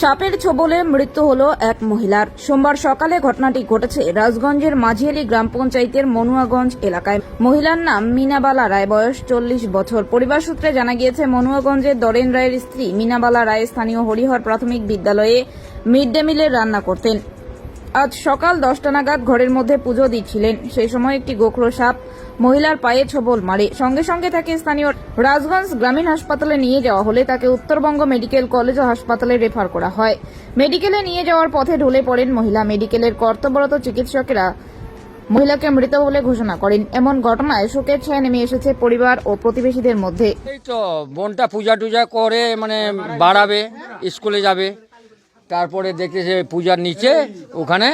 সাপের ছোবলে মৃত্যু হল এক মহিলার। সোমবার সকালে ঘটনাটি ঘটেছে রাজগঞ্জের মাঝিয়ালি গ্রাম পঞ্চায়েতের মনুয়াগঞ্জ এলাকায়। মহিলার নাম মিনাবালা রায়, বয়স চল্লিশ বছর। পরিবার সূত্রে জানা গিয়েছে, মনুয়াগঞ্জের দরেন রায়ের স্ত্রী মিনাবালা রায় স্থানীয় হরিহর প্রাথমিক বিদ্যালয়ে মিড ডে মিলের রান্না করতেন। আজ সকাল দশটা নাগাদ ঘরের মধ্যে পুজো দিচ্ছিলেন। সেই সময় একটি গোখরো সাপ মহিলার পায়ে ছবল মারে। সঙ্গে সঙ্গে তাকে স্থানীয় রাজগঞ্জ গ্রামীণ হাসপাতালে নিয়ে যাওয়া হলে তাকে উত্তরবঙ্গ মেডিকেল কলেজ ও হাসপাতালে রেফার করা হয়। মেডিকেলে নিয়ে যাওয়ার পথে ঢলে পড়েন মহিলা। মেডিকেলের কর্তব্যরত চিকিৎসকেরা মহিলাকে মৃত বলে ঘোষণা করেন। এমন ঘটনায় শোকের ছায়া নেমে এসেছে পরিবার ও প্রতিবেশীদের মধ্যে। এই তো, বোনটা পূজা টুজা করে মানে বাড়াবে, স্কুলে যাবে। তারপরে দেখতেছে পূজার নিচে ওখানে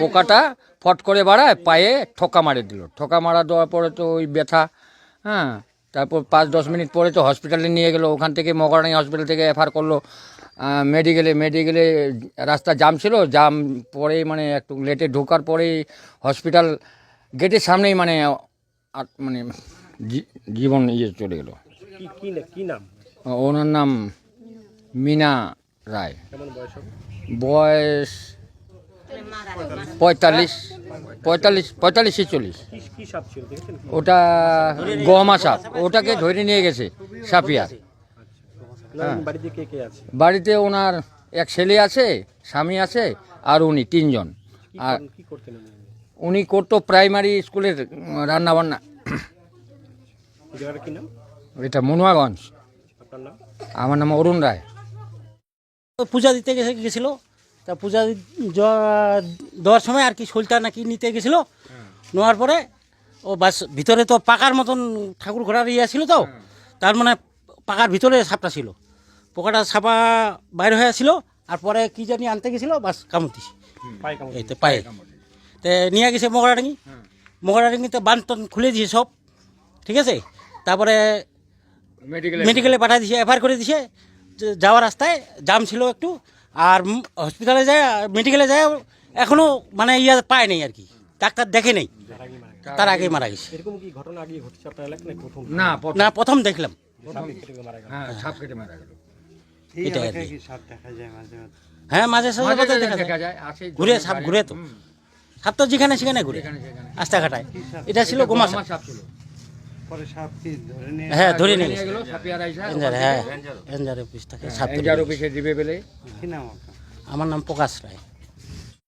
পোকাটা ফট করে বাড়ায় পায়ে ঠোকা মারে দিল। ঠোকা মারা দেওয়ার পরে তো ওই ব্যথা হ্যাঁ তারপর পাঁচ দশ মিনিট পরে তো হসপিটালে নিয়ে গেলো। ওখান থেকে মগরানি হসপিটাল থেকে এফআর করল মেডিকেলে মেডিকেলে রাস্তা জাম ছিল জাম পরে মানে একটু লেটে ঢোকার পরেই হসপিটাল গেটের সামনেই মানে মানে জীবন ইয়ে চলে গেলো। ওনার নাম মিনা। রায়। বয়স পঁয়তাল্লিশ। পঁয়তাল্লিশ পঁয়তাল্লিশ ছেচল্লিশ ওটা গহমা সাপ। ওটাকে ধরে নিয়ে গেছে বাড়িতে কে কে আছে? বাড়িতে ওনার এক ছেলে আছে স্বামী আছে আর উনি তিনজন। আর উনি? করতো প্রাইমারি স্কুলের রান্না বান্না ওই জায়গাটার কি নাম? এটা মনুয়াগঞ্জ। আমার নাম অরুণ রায়। পূজা দিতে গেছে গেছিল। তা পূজা দেওয়ার সময় আর কি শোলটা নাকি নিতে গেছিল। নেওয়ার পরে ও বাস ভিতরে তো পাকার মতন ঠাকুর ঘোড়ার ইয়ে ছিল তো। তার মানে পাকার ভিতরে সাপটা ছিল। পোকাটা সাপা বাইরে হয়ে ছিল আর পরে কি জানি আনতে গেছিল বাস কামড় দিছে পায়ে। তো নিয়ে গেছে মগরাডাঙ্গি মগরাডাঙ্গিতে বান টান খুলে দিয়েছে সব। ঠিক আছে? তারপরে মেডিকেল মেডিকেলে পাঠিয়ে দিছে এফআইআর করে দিছে যে যাওয়ার রাস্তায় জাম ছিল একটু আর হসপিটালে যায় মেডিকেলে যায় এখনও মানে ইয়ে পায় নেই আর কি। ডাক্তার দেখে নেই। তার আগে মারা গেছে। আগেই মারা গেছে এরকম কি ঘটনা আগে ঘটছে আপনার এলাকায়? প্রথম? না না প্রথম দেখলাম। সাপে কেটে গিয়ে মারা গেল। হ্যাঁ সাপ কেটে মারা গেল। এটা আর কি। হ্যাঁ মাঝে সাঝে কথা দেখা যায়। দেখা যায় ঘুরে সাপ ঘুরে তো। সাপ তো যেখানে সেখানে ঘুরে। আস্তা ঘাটায় এটা ছিল গোমা সাপ ছিল। হ্যাঁ ধরে নিয়ে গেছে। এনজার হ্যাঁ এনজার অফিস থাকে সাপ এনজার অফিসে দিবে বলে। কি নাম আপনার? আমার নাম প্রকাশ রায়।